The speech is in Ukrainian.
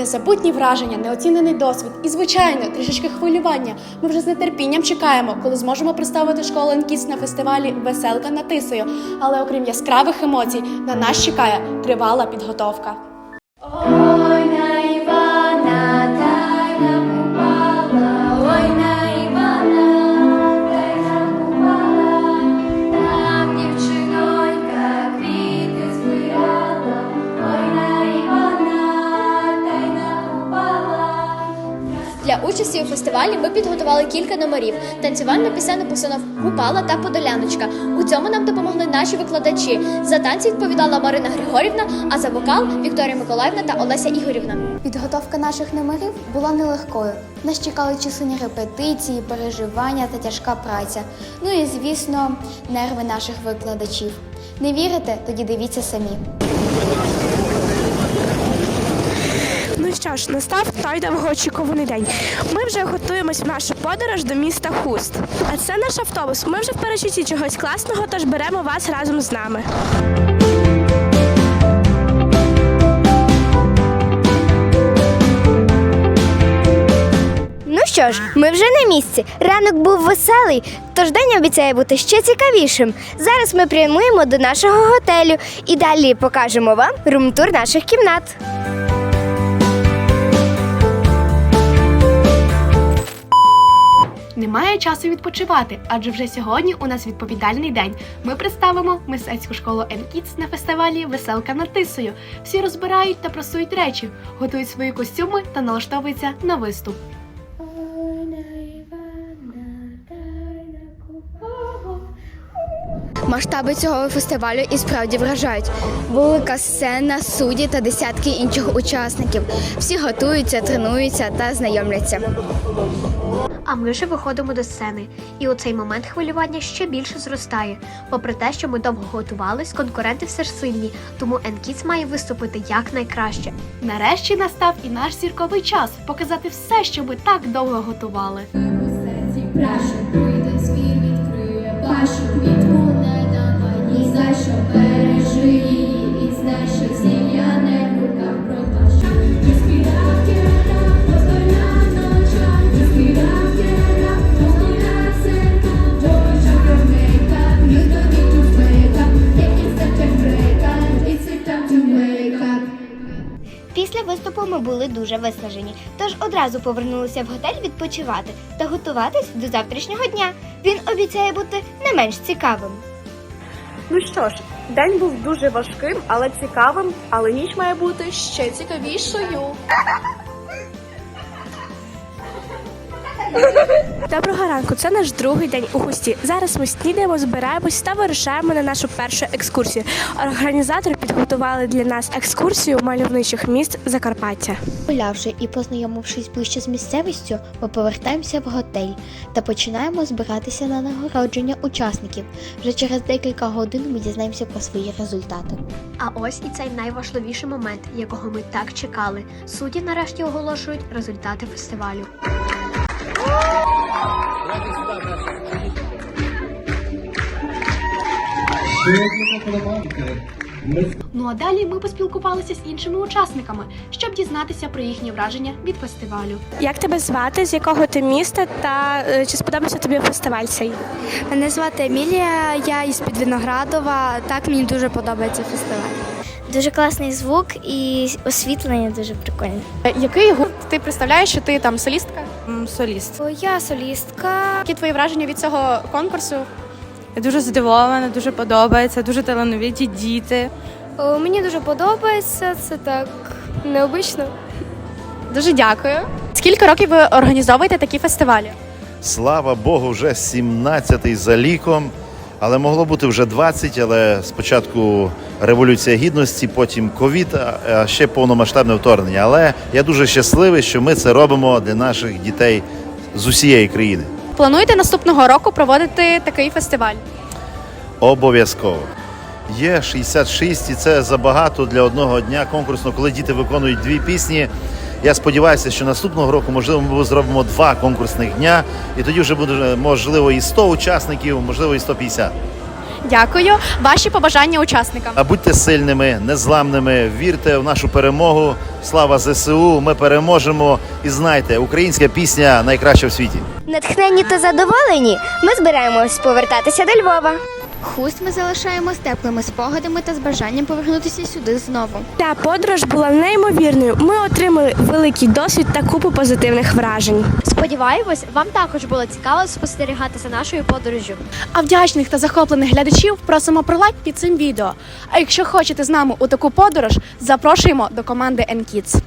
Незабутні враження, неоцінений досвід і, звичайно, трішечки хвилювання. Ми вже з нетерпінням чекаємо, коли зможемо представити школу Енкіс на фестивалі Веселка на Тисою. Але окрім яскравих емоцій, на нас чекає тривала підготовка. Участі у фестивалі ми підготували кілька номерів: танцювальну пісенну постановку Купала та Подоляночка. У цьому нам допомогли наші викладачі. За танці відповідала Марина Григорівна, а за вокал Вікторія Миколаївна та Олеся Ігорівна. Підготовка наших номерів була нелегкою. Нас чекали численні репетиції, переживання та тяжка праця. Ну і, звісно, нерви наших викладачів. Не вірите? Тоді дивіться самі. Ну що ж, настав той довгоочікуваний день. Ми вже готуємось в нашу подорож до міста Хуст. А це наш автобус. Ми вже в перечутті чогось класного, тож беремо вас разом з нами. Ну що ж, ми вже на місці. Ранок був веселий, тож день обіцяє бути ще цікавішим. Зараз ми прямуємо до нашого готелю і далі покажемо вам рум-тур наших кімнат. Немає часу відпочивати, адже вже сьогодні у нас відповідальний день. Ми представимо мистецьку школу Енкітс на фестивалі Веселка над Тисою. Всі розбирають та просують речі, готують свої костюми та налаштовуються на виступ. Масштаби цього фестивалю і справді вражають. Велика сцена, судді та десятки інших учасників. Всі готуються, тренуються та знайомляться. А ми вже виходимо до сцени, і у цей момент хвилювання ще більше зростає. Попри те, що ми довго готувались, конкуренти все ж сильні, тому Енкіц має виступити якнайкраще. Нарешті настав і наш зірковий час показати все, що ми так довго готували. Серці звір відкриє пашу Після виступу ми були дуже виснажені, тож одразу повернулися в готель відпочивати та готуватись до завтрашнього дня. Він обіцяє бути не менш цікавим. Ну що ж, день був дуже важким, але цікавим, але ніч має бути ще цікавішою. Доброго ранку, це наш другий день у густі. Зараз ми снідаємо, збираємось та вирушаємо на нашу першу екскурсію. Організатори підготували для нас екскурсію мальовничих міст Закарпаття. Гулявши і познайомившись ближче з місцевістю, ми повертаємося в готель та починаємо збиратися на нагородження учасників. Вже через декілька годин ми дізнаємося про свої результати. А ось і цей найважливіший момент, якого ми так чекали. Судді нарешті оголошують результати фестивалю. Ну а далі ми поспілкувалися з іншими учасниками, щоб дізнатися про їхні враження від фестивалю. Як тебе звати, з якого ти міста та е, чи сподобався тобі фестиваль цей? Мене звати Емілія, я із Підвиноградова. Так мені дуже подобається фестиваль. Дуже класний звук і освітлення дуже прикольне. Який гурт ти представляєш, що ти там солістка? Соліст. Я солістка. Які твої враження від цього конкурсу? Я дуже задоволена, дуже подобається, дуже талановиті діти. Мені дуже подобається, це так необично. Дуже дякую. Скільки років ви організовуєте такі фестивалі? Слава Богу, вже 17-й за ліком. Але могло бути вже 20, але спочатку революція гідності, потім ковід, а ще повномасштабне вторгнення. Але я дуже щасливий, що ми це робимо для наших дітей з усієї країни. Плануєте наступного року проводити такий фестиваль? Обов'язково. Є 66, і це забагато для одного дня конкурсного, коли діти виконують дві пісні. Я сподіваюся, що наступного року, можливо, ми зробимо два конкурсних дня, і тоді вже буде можливо і 100 учасників, можливо, і 150. Дякую. Ваші побажання учасникам. А будьте сильними, незламними, вірте в нашу перемогу. Слава ЗСУ! Ми переможемо. І знайте, українська пісня найкраща в світі. Натхнені та задоволені, ми збираємось повертатися до Львова. Хуст ми залишаємо з теплими спогадами та з бажанням повернутися сюди знову. Та подорож була неймовірною. Ми отримали великий досвід та купу позитивних вражень. Сподіваємось, вам також було цікаво спостерігати за нашою подорожжю. А вдячних та захоплених глядачів просимо про лайк під цим відео. А якщо хочете з нами у таку подорож, запрошуємо до команди N-Kids.